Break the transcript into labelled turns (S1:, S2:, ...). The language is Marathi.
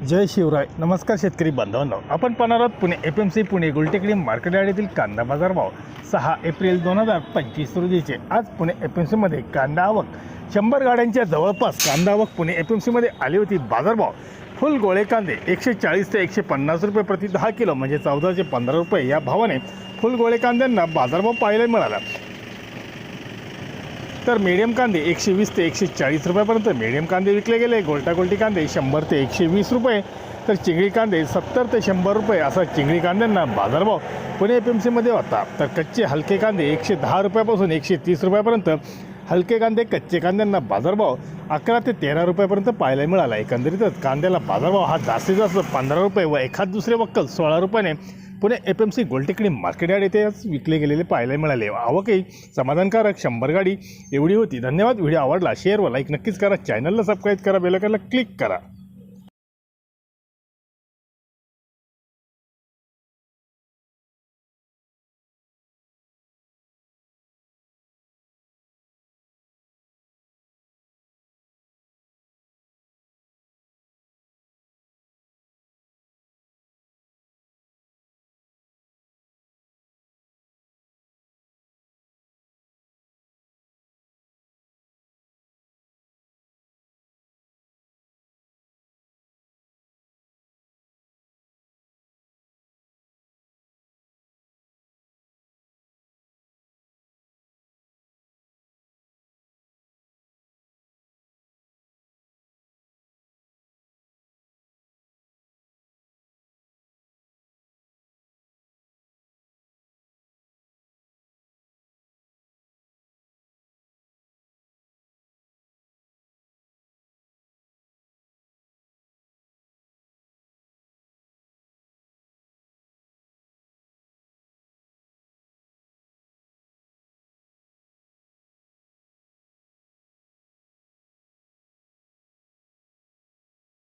S1: जय शिवराय. नमस्कार शेतकरी बांधवांनो. आपण पाहणार आहोत Pune F M C Pune Gultekdi market यार्डातील कांदा बाजार भाव. सहा एप्रिल दोन हजार पंचवीस रोजीचे. आज पुणे एफ एम सीमध्ये कांदा आवक. शंभर गाड्यांच्या जवळपास कांदा आवक पुणे एफ एम सीमध्ये आली होती. बाजारभाव फुल गोळे कांदे एकशे चाळीस ते एकशे पन्नास रुपये प्रति दहा किलो म्हणजे चौदा ते पंधरा रुपये या भावाने फुल गोळे कांद्यांना बाजारभाव पाहायला मिळाला. तर मीडियम कांदे एकशे वीस ते एकशे चाळीस रुपयापर्यंत. मीडियम कांदे विकले गेले गोलटा गोलटी कांदे शंभर ते एकशे वीस रुपये. तर चिंगळी कांदे सत्तर ते शंभर रुपये असा चिंगळी कांद्यांना बाजारभाव पुणे एफ एम सीमध्ये होता. तर कच्चे हलके कांदे एकशे दहा रुपयापासून एकशे तीस रुपयापर्यंत. हलके कांदे कच्चे कांद्यांना बाजारभाव अकरा ते तेरा रुपयापर्यंत पाहायला मिळाला. एकंदरीतच कांद्याला बाजारभाव हा जास्तीत जास्त पंधरा रुपये व एखाद दुसरे वक्कल सोळा रुपयाने Pune F M C Gultekdi market yard येथे विकले गेलेले पाहायला मिळाले. आवकही समाधानकारक शंभर गाडी एवढी होती. धन्यवाद. व्हिडिओ आवडला शेअर व लाईक नक्कीच करा. चॅनलला सबस्क्राईब करा बेलकनला क्लिक करा.